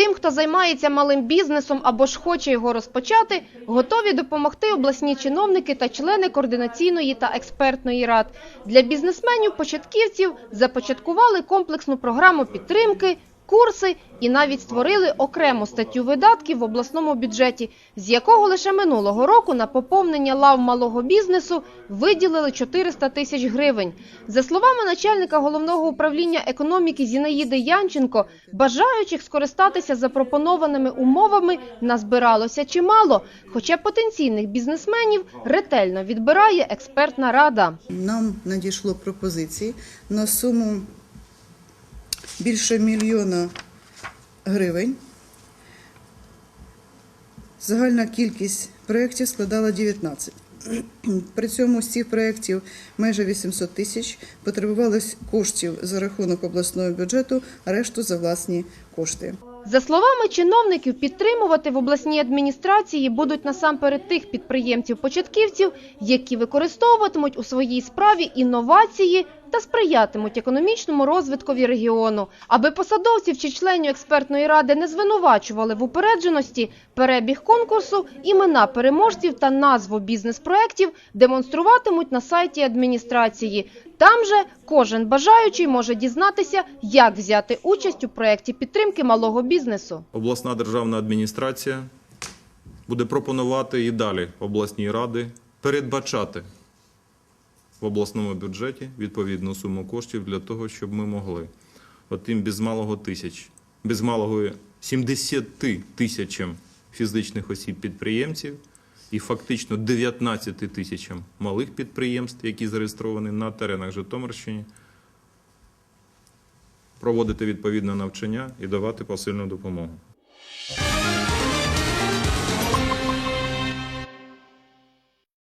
Тим, хто займається малим бізнесом або ж хоче його розпочати, готові допомогти обласні чиновники та члени координаційної та експертної рад. Для бізнесменів-початківців започаткували комплексну програму підтримки, курси і навіть створили окрему статтю видатків в обласному бюджеті, з якого лише минулого року на поповнення лав малого бізнесу виділили 400 тисяч гривень. За словами начальника головного управління економіки Зінаїди Янченко, бажаючих скористатися запропонованими умовами назбиралося чимало, хоча потенційних бізнесменів ретельно відбирає експертна рада. Нам надійшло пропозиції на суму більше мільйона гривень. Загальна кількість проєктів складала 19. При цьому з цих проєктів майже 800 тисяч потребувалось коштів за рахунок обласного бюджету, а решту за власні кошти. За словами чиновників, підтримувати в обласній адміністрації будуть насамперед тих підприємців-початківців, які використовуватимуть у своїй справі інновації та сприятимуть економічному розвиткові регіону. Аби посадовців чи членів експертної ради не звинувачували в упередженості, перебіг конкурсу, імена переможців та назву бізнес-проєктів демонструватимуть на сайті адміністрації. Там же кожен бажаючий може дізнатися, як взяти участь у проєкті підтримки малого бізнесу. обласна державна адміністрація буде пропонувати і далі обласній ради передбачати в обласному бюджеті відповідну суму коштів для того, щоб ми могли отим без малого тисяч, без малого 70 тисячам фізичних осіб підприємців і фактично 19 тисячам малих підприємств, які зареєстровані на теренах Житомирщини, проводити відповідне навчання і давати посильну допомогу.